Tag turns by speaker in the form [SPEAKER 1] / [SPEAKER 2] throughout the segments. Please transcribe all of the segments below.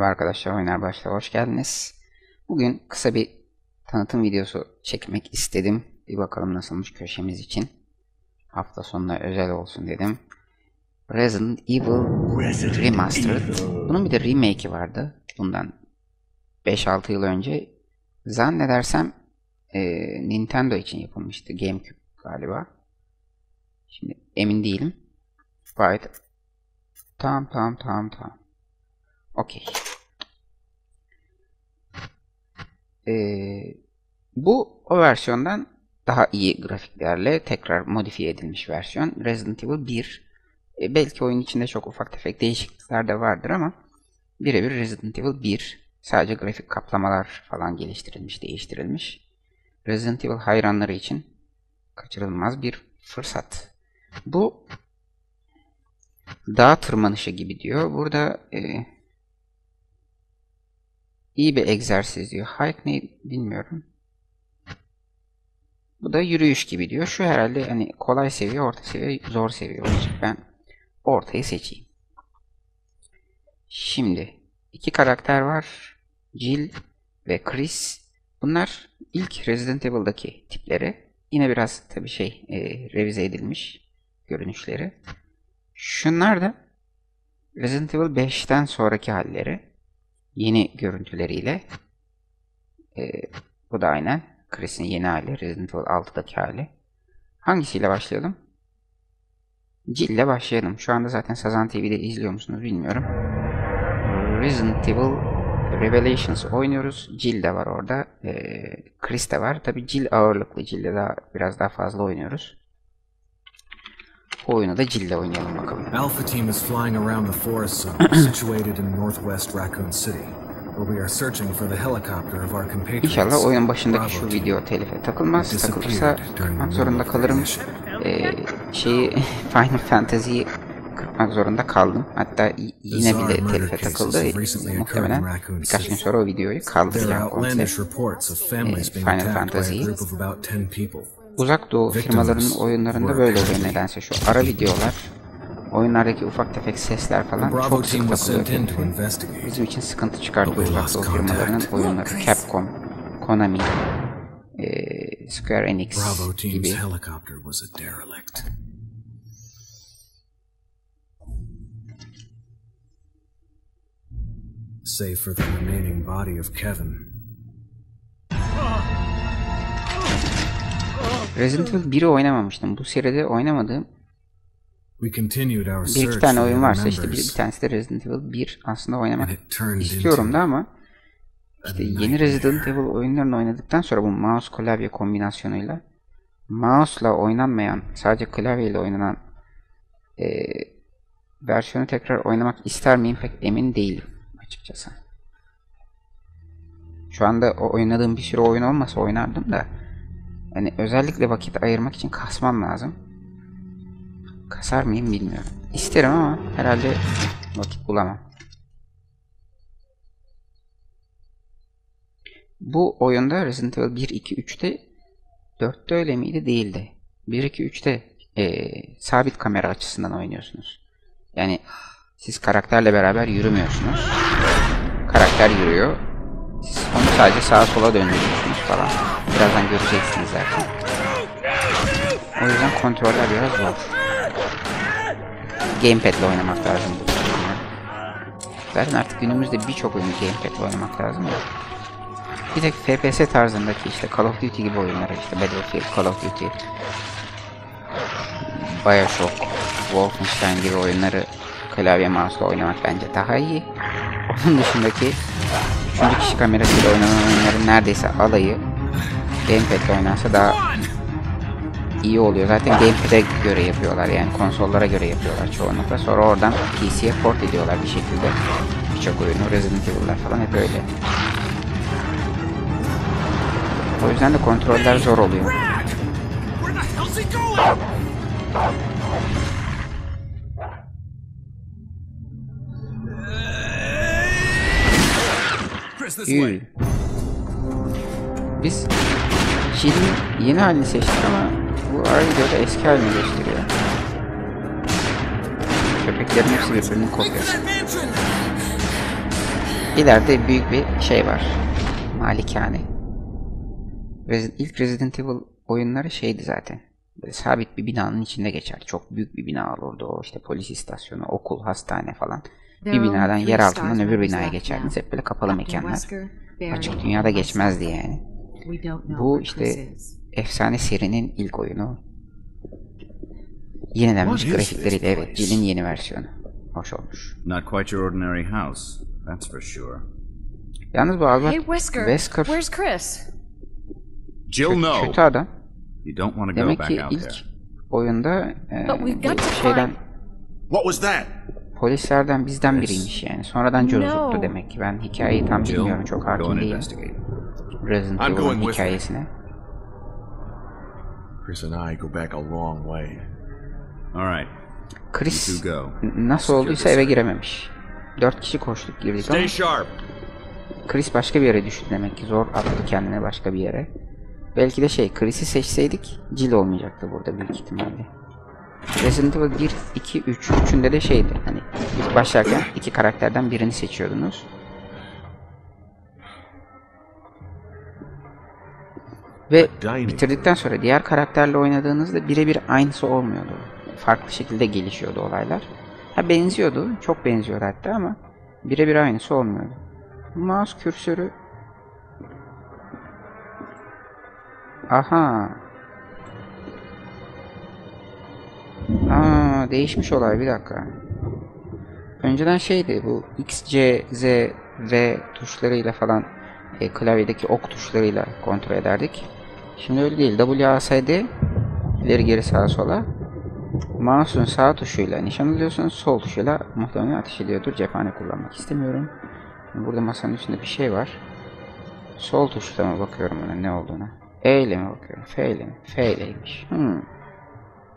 [SPEAKER 1] Merhaba arkadaşlar, Oynar Başla hoş geldiniz. Bugün kısa bir tanıtım videosu çekmek istedim. Bir bakalım nasılmış köşemiz için. Hafta sonuna özel olsun dedim. Resident Evil Remastered. Bunun bir de remake'i vardı. Bundan 5-6 yıl önce. Zannedersem e, Nintendo için yapılmıştı. Gamecube galiba. Şimdi emin değilim. Gayet Tamam tamam tamam tamam. Okey. Ee, bu o versiyondan daha iyi grafiklerle tekrar modifiye edilmiş versiyon. Resident Evil 1. Ee, belki oyun içinde çok ufak tefek değişiklikler de vardır ama birebir Resident Evil 1. Sadece grafik kaplamalar falan geliştirilmiş, değiştirilmiş. Resident Evil hayranları için kaçırılmaz bir fırsat. Bu dağ tırmanışı gibi diyor. Burada e, iyi bir egzersiz diyor. Hike ne bilmiyorum. Bu da yürüyüş gibi diyor. Şu herhalde hani kolay seviye, orta seviye, zor seviye olacak. Ben ortayı seçeyim. Şimdi iki karakter var. Jill ve Chris. Bunlar ilk Resident Evil'daki tipleri. Yine biraz tabi şey e, revize edilmiş görünüşleri. Şunlar da Resident Evil 5'ten sonraki halleri. Yeni görüntüleriyle. Ee, bu da aynen. Chris'in yeni hali. Resident Evil 6'daki hali. Hangisiyle başlayalım? Jill ile başlayalım. Şu anda zaten Sazan TV'de izliyor musunuz bilmiyorum. Resident Evil Revelations oynuyoruz. Jill de var orada. Ee, Chris de var. Tabi Jill ağırlıklı. Jill'de daha biraz daha fazla oynuyoruz. Bu oyunu da Jill'le oynayalım bakalım.
[SPEAKER 2] Alpha team is flying around the forest zone situated in northwest Raccoon City, where we are searching for the helicopter of our compatriots.
[SPEAKER 1] İnşallah oyunun başındaki şu video telife takılmaz. Takılırsa
[SPEAKER 2] the
[SPEAKER 1] zorunda kalırım. Ee, şeyi Final Fantasy'yi kırpmak zorunda kaldım. Hatta yine bile telife takıldı. Muhtemelen birkaç gün sonra o videoyu kaldıracağım komple.
[SPEAKER 2] being
[SPEAKER 1] Final Fantasy'yi.
[SPEAKER 2] Group of about 10 people.
[SPEAKER 1] Uzak doğu firmalarının oyunlarında böyle oluyor nedense. Şu ara videolar, oyunlardaki ufak tefek sesler falan
[SPEAKER 2] Bravo
[SPEAKER 1] çok sık takılıyor. Bizim için sıkıntı çıkartıyor uzak doğu firmalarının oyunları. Capcom, Konami, eee, Square Enix
[SPEAKER 2] Bravo
[SPEAKER 1] gibi.
[SPEAKER 2] Save for the remaining body of Kevin.
[SPEAKER 1] Resident Evil 1'i oynamamıştım. Bu seride oynamadığım bir iki tane oyun varsa işte bir, bir tanesi de Resident Evil 1 aslında oynamak istiyorum da ama işte yeni Resident Evil oyunlarını oynadıktan sonra bu mouse klavye kombinasyonuyla mouse'la oynanmayan sadece klavyeyle oynanan eee, versiyonu tekrar oynamak ister miyim pek emin değilim açıkçası. Şu anda oynadığım bir sürü oyun olmasa oynardım da yani özellikle vakit ayırmak için kasmam lazım. Kasar mıyım bilmiyorum. İsterim ama herhalde vakit bulamam. Bu oyunda Resident Evil 1, 2, 3'te 4'te öyle miydi? Değildi. 1, 2, 3'te eee, sabit kamera açısından oynuyorsunuz. Yani siz karakterle beraber yürümüyorsunuz. Karakter yürüyor. Siz onu sadece sağa sola döndürüyorsunuz falan. Birazdan göreceksiniz zaten. O yüzden kontroller biraz zor. Gamepad ile oynamak lazım bu oyunları. Zaten artık günümüzde birçok oyunu Gamepad ile oynamak lazım ya. Bir tek FPS tarzındaki işte Call of Duty gibi oyunları işte Battlefield, Call of Duty, Bioshock, Wolfenstein gibi oyunları klavye mouse'la oynamak bence daha iyi. Onun dışındaki üçüncü kişi kamerasıyla oynanan neredeyse alayı Gamepad ile oynansa daha iyi oluyor. Zaten Gamepad'e göre yapıyorlar yani konsollara göre yapıyorlar çoğunlukla. Sonra oradan PC'ye port ediyorlar bir şekilde. Birçok oyunu Resident Evil'lar falan hep öyle. O yüzden de kontroller zor oluyor. Yürü. Biz Jill'in yeni halini seçtik ama bu ara videoda eski halini gösteriyor. Köpeklerin hepsi birbirinin kopyası. İleride büyük bir şey var. Malikane. Resi- ilk Resident Evil oyunları şeydi zaten. Böyle sabit bir binanın içinde geçer. Çok büyük bir bina olurdu o işte polis istasyonu, okul, hastane falan.
[SPEAKER 3] There
[SPEAKER 1] Bir
[SPEAKER 3] are
[SPEAKER 1] binadan yer altından
[SPEAKER 3] Stars
[SPEAKER 1] öbür binaya geçerdiniz. Hep böyle kapalı mekanlar. Açık dünyada geçmezdi yani.
[SPEAKER 3] We don't know
[SPEAKER 1] Bu işte efsane serinin ilk oyunu. Yenilenmiş grafikleriyle
[SPEAKER 4] this
[SPEAKER 1] evet. Jill'in yeni versiyonu. Hoş olmuş.
[SPEAKER 4] Not quite your ordinary house, that's for sure.
[SPEAKER 1] Yalnız bu Albert
[SPEAKER 5] Hey, Whisker.
[SPEAKER 1] Wesker
[SPEAKER 5] Where's Chris?
[SPEAKER 4] Jill, no.
[SPEAKER 1] kötü adam.
[SPEAKER 4] You don't want to go
[SPEAKER 1] Demek
[SPEAKER 4] back
[SPEAKER 1] ki
[SPEAKER 4] out
[SPEAKER 1] ilk
[SPEAKER 4] there.
[SPEAKER 1] oyunda e,
[SPEAKER 5] But we've got
[SPEAKER 1] bu
[SPEAKER 5] to
[SPEAKER 1] şeyden
[SPEAKER 5] find-
[SPEAKER 4] What was that?
[SPEAKER 1] Polislerden bizden biriymiş yani. Sonradan cozuttu demek ki. Ben hikayeyi tam bilmiyorum. Çok hakim değilim. Resident Evil'ın hikayesine.
[SPEAKER 6] Chris and I go back a long way.
[SPEAKER 4] All right,
[SPEAKER 1] Chris nasıl olduysa eve girememiş. Dört kişi koştuk girdik ama
[SPEAKER 6] Stay sharp.
[SPEAKER 1] Chris başka bir yere düştü demek ki. Zor attı kendini başka bir yere. Belki de şey Chris'i seçseydik Jill olmayacaktı burada büyük ihtimalle. Resident Evil 1, 2, 3. Üçünde de şeydi. Hani ilk başlarken iki karakterden birini seçiyordunuz. Ve bitirdikten sonra diğer karakterle oynadığınızda birebir aynısı olmuyordu. Farklı şekilde gelişiyordu olaylar. Ha benziyordu, çok benziyor hatta ama birebir aynısı olmuyordu. Mouse kürsörü Aha. Aa, değişmiş olay bir dakika. Önceden şeydi bu X, C, Z, V tuşlarıyla falan e, klavyedeki ok tuşlarıyla kontrol ederdik. Şimdi öyle değil. W, A, S, D ileri geri sağa sola. Mouse'un sağ tuşuyla nişan alıyorsunuz. Sol tuşuyla muhtemelen ateş ediyordur. Cephane kullanmak istemiyorum. Burada masanın üstünde bir şey var. Sol tuşla mı bakıyorum ona ne olduğuna? E ile mi bakıyorum? F ile mi? F ileymiş. Hmm.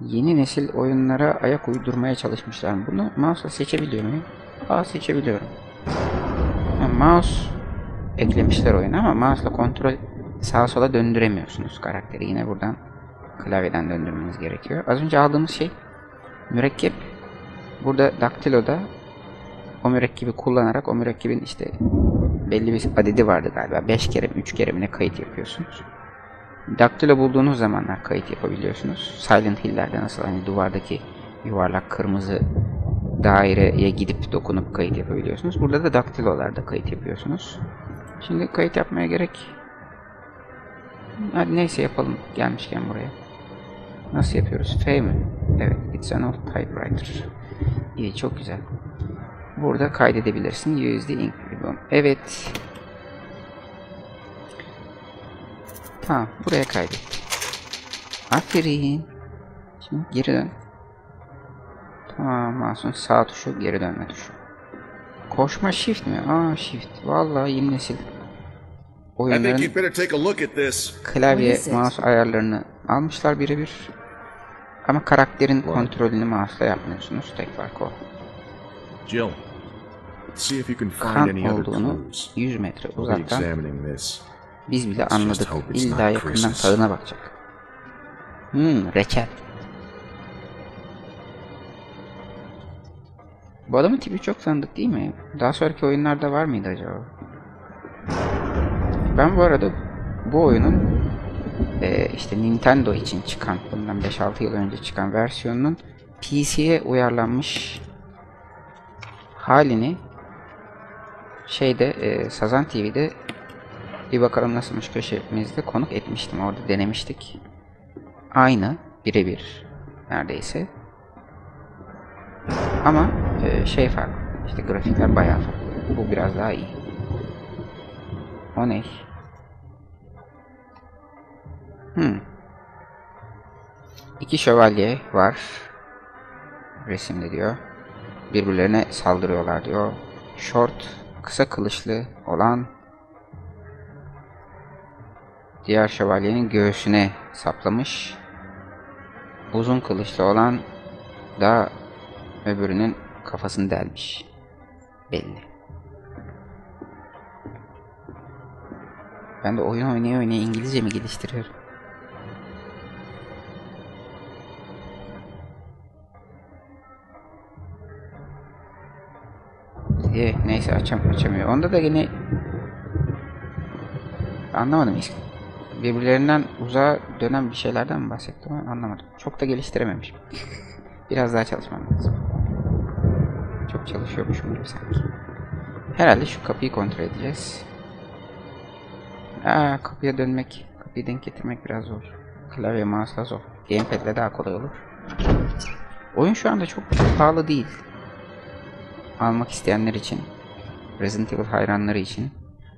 [SPEAKER 1] Yeni nesil oyunlara ayak uydurmaya çalışmışlar. Bunu mouse'la seçebiliyor muyum? Aa seçebiliyorum. Mouse eklemişler oyuna ama mouse'la kontrol sağa sola döndüremiyorsunuz karakteri. Yine buradan klavyeden döndürmeniz gerekiyor. Az önce aldığımız şey mürekkep. Burada daktiloda o mürekkebi kullanarak o mürekkebin işte belli bir adedi vardı galiba. 5 kere mi 3 kere mi ne kayıt yapıyorsunuz. Daktilo bulduğunuz zamanlar kayıt yapabiliyorsunuz. Silent Hill'lerde nasıl hani duvardaki yuvarlak kırmızı daireye gidip dokunup kayıt yapabiliyorsunuz. Burada da daktilolarda kayıt yapıyorsunuz. Şimdi kayıt yapmaya gerek. Hadi neyse yapalım gelmişken buraya. Nasıl yapıyoruz? F mi? Evet. It's an old typewriter. İyi çok güzel. Burada kaydedebilirsin. USD ink ribbon. Evet. Tamam. Buraya kaydet. Aferin. Şimdi geri dön. Tamam. Mouse'un sağ tuşu geri dönme tuşu. Koşma shift mi? Aa shift. Vallahi yeni nesil oyunların klavye
[SPEAKER 3] What
[SPEAKER 1] mouse ayarlarını almışlar birebir. Ama karakterin kontrolünü mouse'la yapmıyorsunuz. Tek fark o.
[SPEAKER 6] Jill, see if you can find any other clues.
[SPEAKER 1] 100 metre uzaktan. Biz bile anladık. İlla yakından tadına bakacak. Hmm, reçel. Bu adamın tipi çok tanıdık değil mi? Daha sonraki oyunlarda var mıydı acaba? Ben bu arada bu oyunun eee, işte Nintendo için çıkan, bundan 5-6 yıl önce çıkan versiyonunun PC'ye uyarlanmış halini şeyde eee, Sazan TV'de bir bakalım nasılmış köşemizde konuk etmiştim. Orada denemiştik. Aynı, birebir neredeyse. Ama eee, şey farklı. İşte grafikler bayağı farklı. Bu biraz daha iyi. O ne? Hmm. İki şövalye var. Resimde diyor. Birbirlerine saldırıyorlar diyor. Short, kısa kılıçlı olan diğer şövalyenin göğsüne saplamış. Uzun kılıçlı olan da öbürünün kafasını delmiş. Belli. Ben de oyun oynaya oynaya İngilizce mi geliştiriyorum? Diye, neyse açam açamıyor. Onda da yine anlamadım. Birbirlerinden uzağa dönen bir şeylerden mi bahsetti ama anlamadım. Çok da geliştirememişim. Biraz daha çalışmam lazım. Çok çalışıyormuşum gibi sanki. Herhalde şu kapıyı kontrol edeceğiz. Aa, kapıya dönmek, kapıyı denk getirmek biraz zor. Klavye mouse'la zor. Gamepad'le daha kolay olur. Oyun şu anda çok pahalı değil. Almak isteyenler için. Resident Evil hayranları için.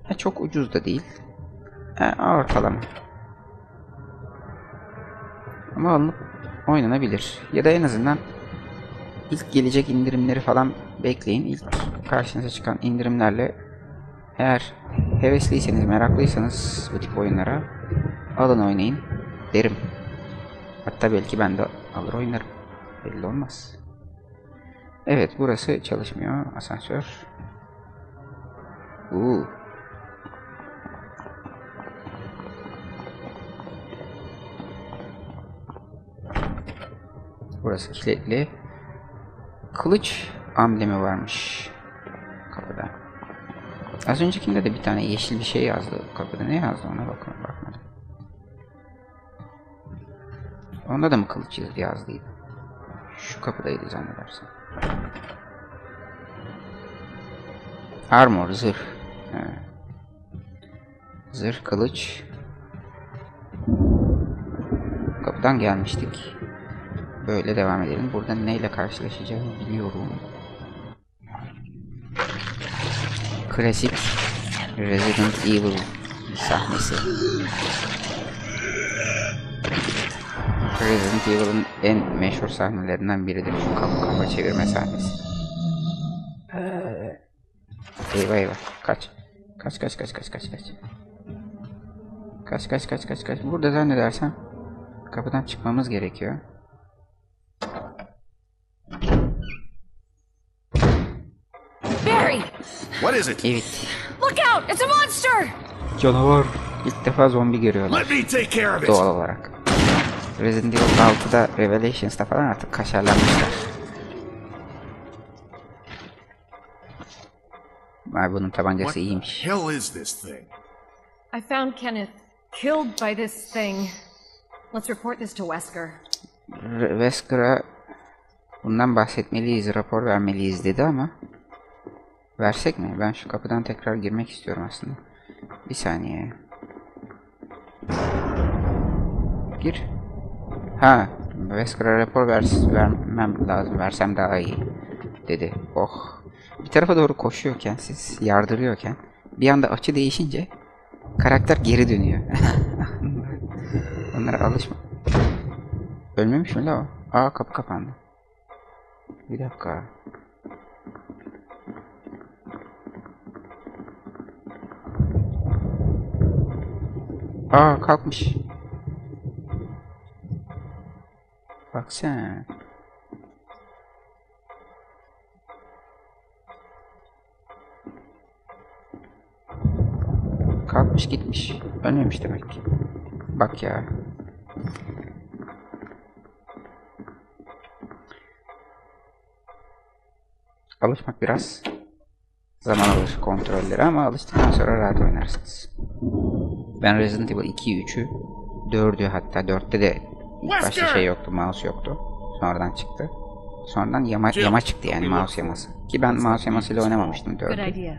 [SPEAKER 1] Ha, çok ucuz da değil. Ha, ortalama. Ama alınıp oynanabilir. Ya da en azından ilk gelecek indirimleri falan bekleyin. İlk karşınıza çıkan indirimlerle eğer hevesliyseniz, meraklıysanız bu tip oyunlara alın oynayın derim. Hatta belki ben de alır oynarım. Belli olmaz. Evet burası çalışmıyor. Asansör. Uuu. Burası kilitli. Kılıç amblemi varmış kapıda. Az öncekinde de bir tane yeşil bir şey yazdı kapıda. Ne yazdı ona bakın bakmadım. Onda da mı kılıç yazdıydı? Şu kapıdaydı zannedersem. Armor, zırh. He. Zırh, kılıç. Kapıdan gelmiştik. Böyle devam edelim. Burada neyle karşılaşacağımı biliyorum. Klasik Resident Evil sahnesi. Resident Evil'ın en meşhur sahnelerinden biridir şu kapı kafa çevirme sahnesi. Eyvah eyvah. Kaç. Kaç kaç kaç kaç kaç kaç. Kaç kaç kaç kaç kaç. Burada zannedersem kapıdan çıkmamız gerekiyor.
[SPEAKER 3] Barry!
[SPEAKER 4] What is it?
[SPEAKER 1] Evet.
[SPEAKER 3] Look out! It's a monster!
[SPEAKER 1] Canavar. İlk defa zombi görüyorlar
[SPEAKER 4] Let me take care of it.
[SPEAKER 1] doğal olarak. Resident Evil 6'da Revelations'ta falan artık kaşarlanmışlar. Vay bunun
[SPEAKER 4] What
[SPEAKER 1] tabancası
[SPEAKER 4] the
[SPEAKER 1] iyiymiş.
[SPEAKER 4] hell is this thing?
[SPEAKER 3] I found Kenneth killed by this thing. Let's report this to Wesker.
[SPEAKER 1] Wesker'a bundan bahsetmeliyiz, rapor vermeliyiz dedi ama versek mi? Ben şu kapıdan tekrar girmek istiyorum aslında. Bir saniye. Gir. Ha, Wesker'a rapor ver, vermem lazım, versem daha iyi dedi. Oh. Bir tarafa doğru koşuyorken, siz yardırıyorken bir anda açı değişince karakter geri dönüyor. Onlara alışma. Ölmemiş mi la o? Aa kapı kapandı. Bir dakika. Aa kalkmış. Bak sen. Kalkmış gitmiş. Ölmemiş demek ki. Bak ya. Alışmak biraz zaman alır kontrolleri ama alıştıktan sonra rahat oynarsınız. Ben Resident Evil 2'yi, 3'ü, 4'ü hatta 4'te de ilk başta şey yoktu, mouse yoktu. Sonradan çıktı. Sonradan yama, yama çıktı yani mouse yaması. Ki ben mouse yamasıyla oynamamıştım
[SPEAKER 3] Good
[SPEAKER 1] 4'ü.
[SPEAKER 3] idea.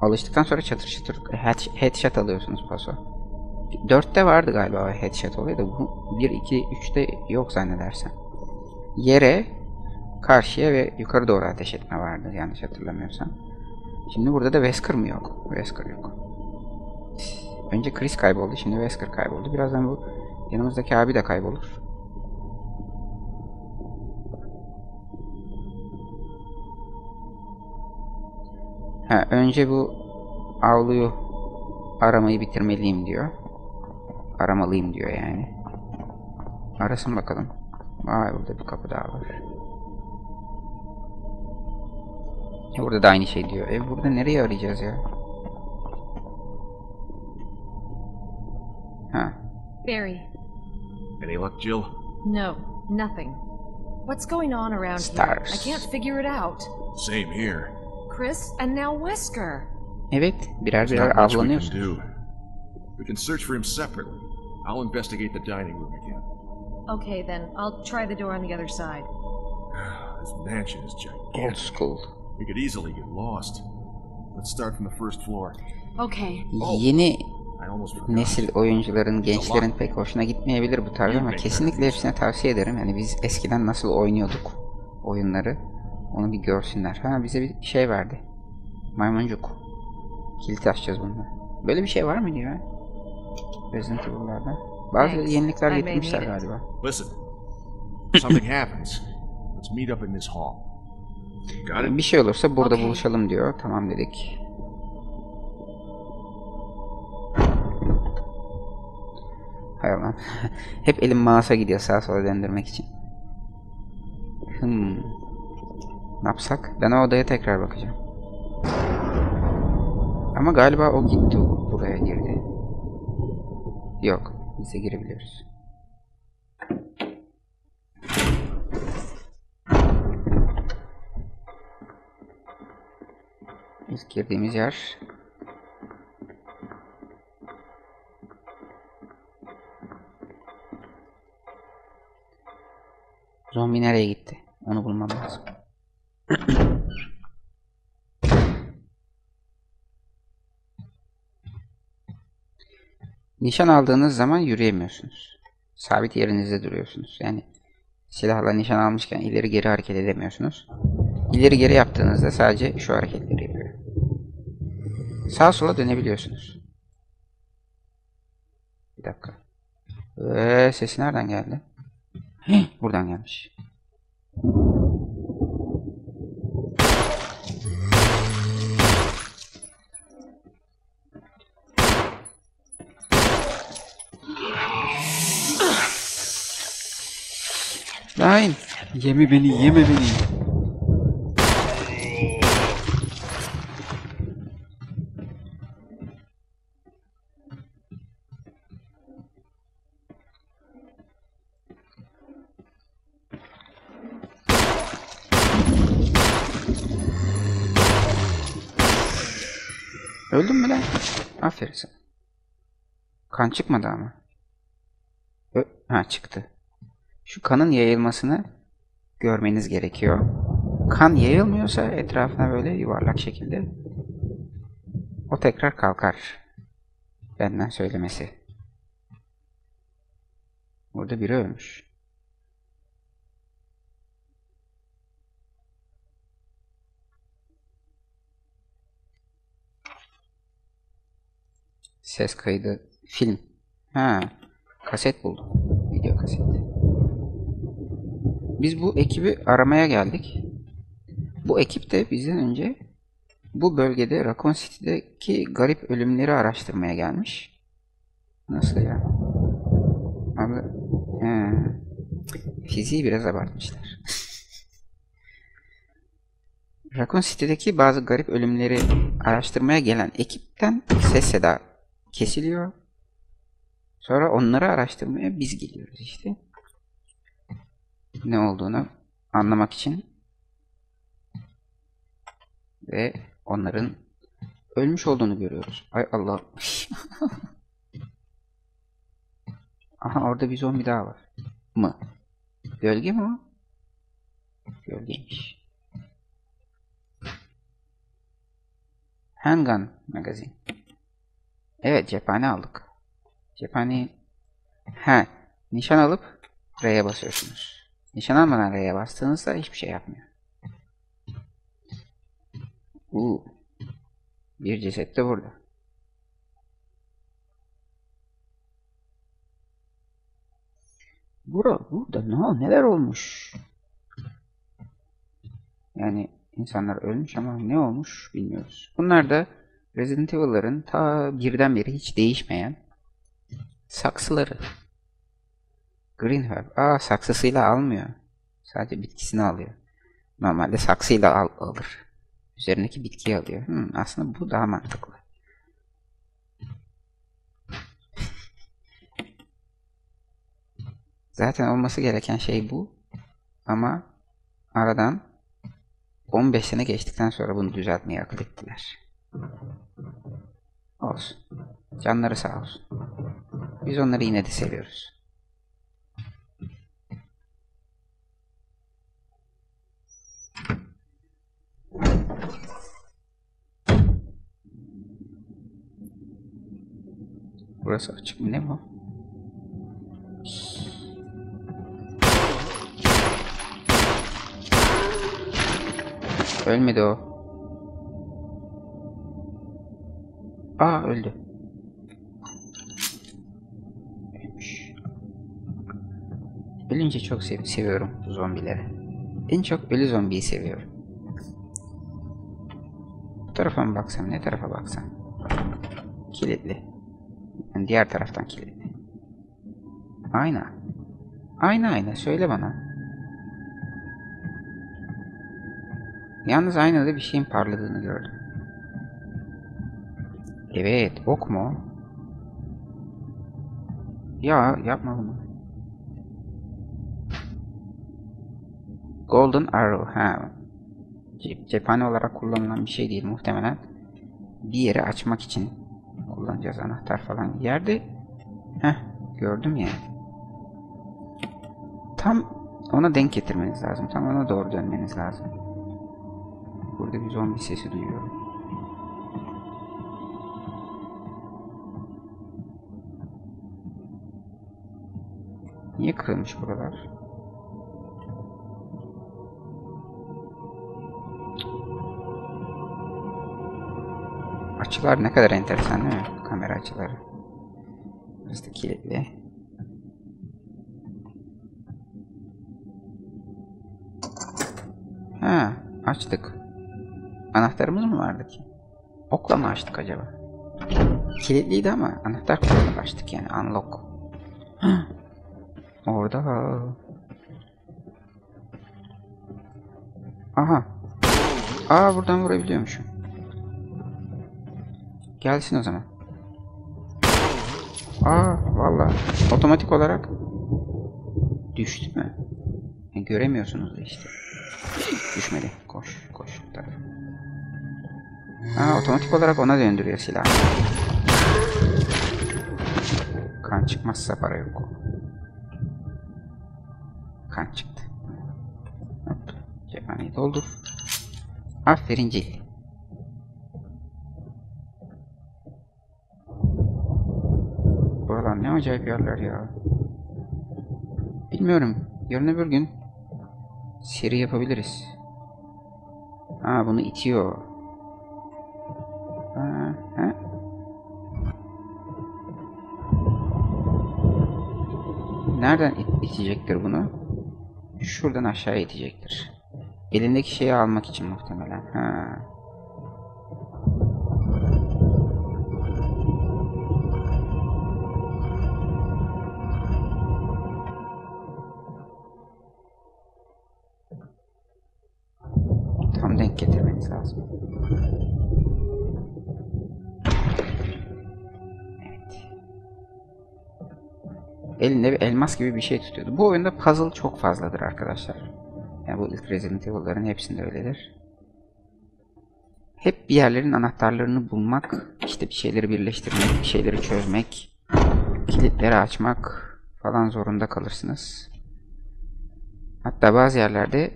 [SPEAKER 1] Alıştıktan sonra çatır çatır head, headshot alıyorsunuz paso. 4'te vardı galiba headshot olayı da bu 1, 2, 3'te yok zannedersem. Yere, karşıya ve yukarı doğru ateş etme vardı yanlış hatırlamıyorsam. Şimdi burada da Wesker mı yok? Wesker yok. Önce Chris kayboldu, şimdi Wesker kayboldu. Birazdan bu yanımızdaki abi de kaybolur. Ha, önce bu avluyu aramayı bitirmeliyim diyor. Aramalıyım diyor yani. Arasın bakalım. Vay burada bir kapı daha var. E, burada da aynı şey diyor. E burada nereye arayacağız ya?
[SPEAKER 3] Barry.
[SPEAKER 6] Any luck, Jill?
[SPEAKER 3] No, nothing. What's going on around here? I can't figure it out.
[SPEAKER 6] Same here.
[SPEAKER 3] Chris, and now Wesker.
[SPEAKER 1] Evet, birer
[SPEAKER 4] There's
[SPEAKER 1] birer
[SPEAKER 4] not much we can do. We can search for him separately. I'll investigate the dining room again.
[SPEAKER 3] Okay, then. I'll try the door on the other side.
[SPEAKER 4] This mansion is
[SPEAKER 1] Old
[SPEAKER 4] gigantic.
[SPEAKER 1] school.
[SPEAKER 4] We could easily get lost. Let's start from the first floor.
[SPEAKER 3] Okay.
[SPEAKER 1] Yeni
[SPEAKER 4] I almost forgot.
[SPEAKER 1] Nesil oyuncuların, gençlerin pek hoşuna gitmeyebilir bu tarz ama kesinlikle hepsine tavsiye ederim. Yani biz eskiden nasıl oynuyorduk oyunları onu bir görsünler. Ha bize bir şey verdi. Maymuncuk. Kilit açacağız bununla. Böyle bir şey var mıydı ya? Resident Evil'larda. Bazı
[SPEAKER 3] Thanks.
[SPEAKER 1] yenilikler getirmişler galiba.
[SPEAKER 4] Listen. Something happens. Let's meet up in this hall.
[SPEAKER 1] Bir şey olursa burada
[SPEAKER 3] Okey.
[SPEAKER 1] buluşalım diyor. Tamam dedik. Hay. Hep elim mouse'a gidiyor sağa sola döndürmek için. Hmm. Ne yapsak? Ben o odaya tekrar bakacağım. Ama galiba o gitti. Buraya girdi. Yok. Biz de girebiliyoruz. İlk girdiğimiz yer. Zombi nereye gitti? Onu bulmam lazım. Nişan aldığınız zaman yürüyemiyorsunuz. Sabit yerinizde duruyorsunuz. Yani silahla nişan almışken ileri geri hareket edemiyorsunuz. İleri geri yaptığınızda sadece şu hareketleri yapıyor. Sağa sola dönebiliyorsunuz. Bir dakika. Ee, sesi nereden geldi? Buradan gelmiş. Lan! Yeme beni, yeme beni. Kan çıkmadı ama. Ö ha çıktı. Şu kanın yayılmasını görmeniz gerekiyor. Kan yayılmıyorsa etrafına böyle yuvarlak şekilde o tekrar kalkar. Benden söylemesi. Burada biri ölmüş. Ses kaydı film. Ha, kaset buldum. Video kaset. Biz bu ekibi aramaya geldik. Bu ekip de bizden önce bu bölgede Raccoon City'deki garip ölümleri araştırmaya gelmiş. Nasıl ya? Abi, he. Fiziği biraz abartmışlar. Raccoon City'deki bazı garip ölümleri araştırmaya gelen ekipten ses seda kesiliyor. Sonra onları araştırmaya biz geliyoruz işte. Ne olduğunu anlamak için ve onların ölmüş olduğunu görüyoruz. Ay Allah. Aha orada bir zombi daha var. Mı? Gölge mi o? Gölgeymiş. Handgun magazin. Evet cephane aldık. Cephaneyi ha nişan alıp R'ye basıyorsunuz. Nişan almadan R'ye bastığınızda hiçbir şey yapmıyor. Uuu. Bir ceset de burada. Bura, burada ne, neler olmuş? Yani insanlar ölmüş ama ne olmuş bilmiyoruz. Bunlar da Resident Evil'ların ta birden beri hiç değişmeyen saksıları. Green Herb. Aa saksısıyla almıyor. Sadece bitkisini alıyor. Normalde saksıyla al, alır. Üzerindeki bitkiyi alıyor. Hmm, aslında bu daha mantıklı. Zaten olması gereken şey bu. Ama aradan 15 sene geçtikten sonra bunu düzeltmeyi akıl ettiler. Olsun. Canları sağ olsun. Biz onları yine de seviyoruz. Burası açık mı? Ne bu? Ölmedi o. Aa öldü. Ölünce çok sev seviyorum bu zombileri. En çok ölü zombiyi seviyorum. Bu tarafa mı baksam ne tarafa baksam? Kilitli. Yani diğer taraftan kilitli. Ayna. Ayna ayna söyle bana. Yalnız aynada bir şeyin parladığını gördüm. Evet, ok mu? Ya yapma bunu. Golden Arrow, ha. Cep, cephane olarak kullanılan bir şey değil muhtemelen. Bir yeri açmak için kullanacağız anahtar falan. Yerde, heh, gördüm ya. Tam ona denk getirmeniz lazım. Tam ona doğru dönmeniz lazım. Burada bir zombi sesi duyuyorum. Niye kırılmış buralar? Açılar ne kadar enteresan değil mi? Kamera açıları. Burası da kilitli. Ha, açtık. Anahtarımız mı vardı ki? Okla mı açtık acaba? Kilitliydi ama anahtar kullanarak açtık yani unlock. Orada. Aha. Aa buradan vurabiliyormuşum. Gelsin o zaman. Aa vallahi otomatik olarak düştü mü? E, göremiyorsunuz da işte. Düşmedi. Koş, koş bu tarafa. Ha, otomatik olarak ona döndürüyor silah. Kan çıkmazsa para yok. Kan çıktı. Cephaneyi doldur. Aferin Cil. Buralar ne acayip yerler ya. Bilmiyorum. Yarın öbür gün seri yapabiliriz. Ha bunu itiyor. Ha, ha. Nereden it- itecektir bunu? Şuradan aşağı itecektir. Elindeki şeyi almak için muhtemelen. Ha. Elinde bir elmas gibi bir şey tutuyordu. Bu oyunda puzzle çok fazladır arkadaşlar. Yani bu ilk Resident Evil'ların hepsinde öyledir. Hep bir yerlerin anahtarlarını bulmak, işte bir şeyleri birleştirmek, bir şeyleri çözmek, kilitleri açmak falan zorunda kalırsınız. Hatta bazı yerlerde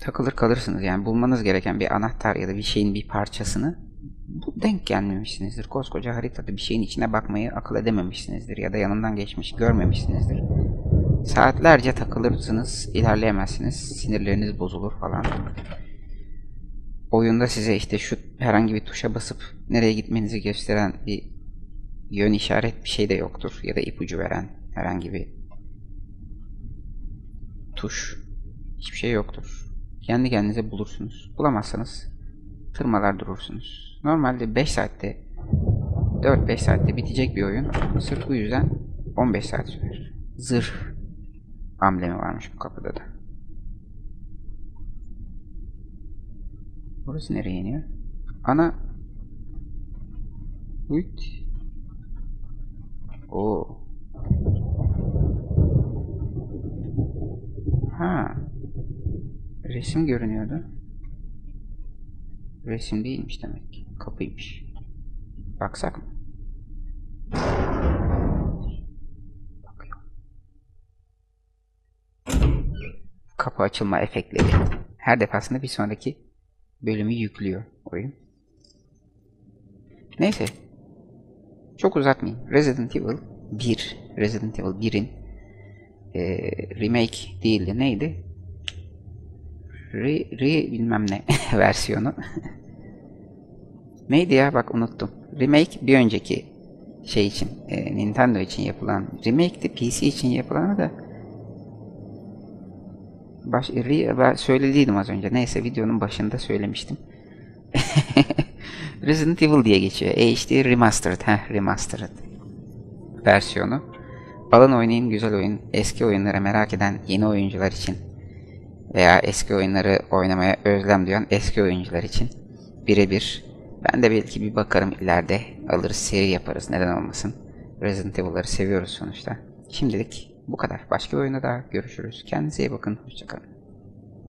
[SPEAKER 1] takılır kalırsınız. Yani bulmanız gereken bir anahtar ya da bir şeyin bir parçasını denk gelmemişsinizdir. Koskoca haritada bir şeyin içine bakmayı akıl edememişsinizdir ya da yanından geçmiş görmemişsinizdir. Saatlerce takılırsınız, ilerleyemezsiniz, sinirleriniz bozulur falan. Oyunda size işte şu herhangi bir tuşa basıp nereye gitmenizi gösteren bir yön işaret bir şey de yoktur ya da ipucu veren herhangi bir tuş hiçbir şey yoktur. Kendi kendinize bulursunuz. Bulamazsanız tırmalar durursunuz. Normalde 5 saatte 4-5 saatte bitecek bir oyun. Sırf bu yüzden 15 saat sürer. Zırh amblemi varmış bu kapıda da. Burası nereye iniyor? Ana Uyt. Oo. Ha. Resim görünüyordu. Resim değilmiş demek ki. Kapıymış. Baksak mı? Kapı açılma efektleri. Her defasında bir sonraki bölümü yüklüyor oyun. Neyse. Çok uzatmayayım. Resident Evil 1. Resident Evil 1'in eee, remake değildi. Neydi? Re, re bilmem ne versiyonu. Neydi ya bak unuttum. Remake bir önceki şey için e, Nintendo için yapılan remake de PC için yapılanı da baş, ben söylediydim az önce. Neyse videonun başında söylemiştim. Resident Evil diye geçiyor. HD Remastered. Heh, Remastered versiyonu. Alın oynayın güzel oyun. Eski oyunlara merak eden yeni oyuncular için veya eski oyunları oynamaya özlem duyan eski oyuncular için birebir. Ben de belki bir bakarım ileride alırız seri yaparız neden olmasın. Resident Evil'ları seviyoruz sonuçta. Şimdilik bu kadar. Başka bir oyunda daha görüşürüz. Kendinize iyi bakın. Hoşçakalın.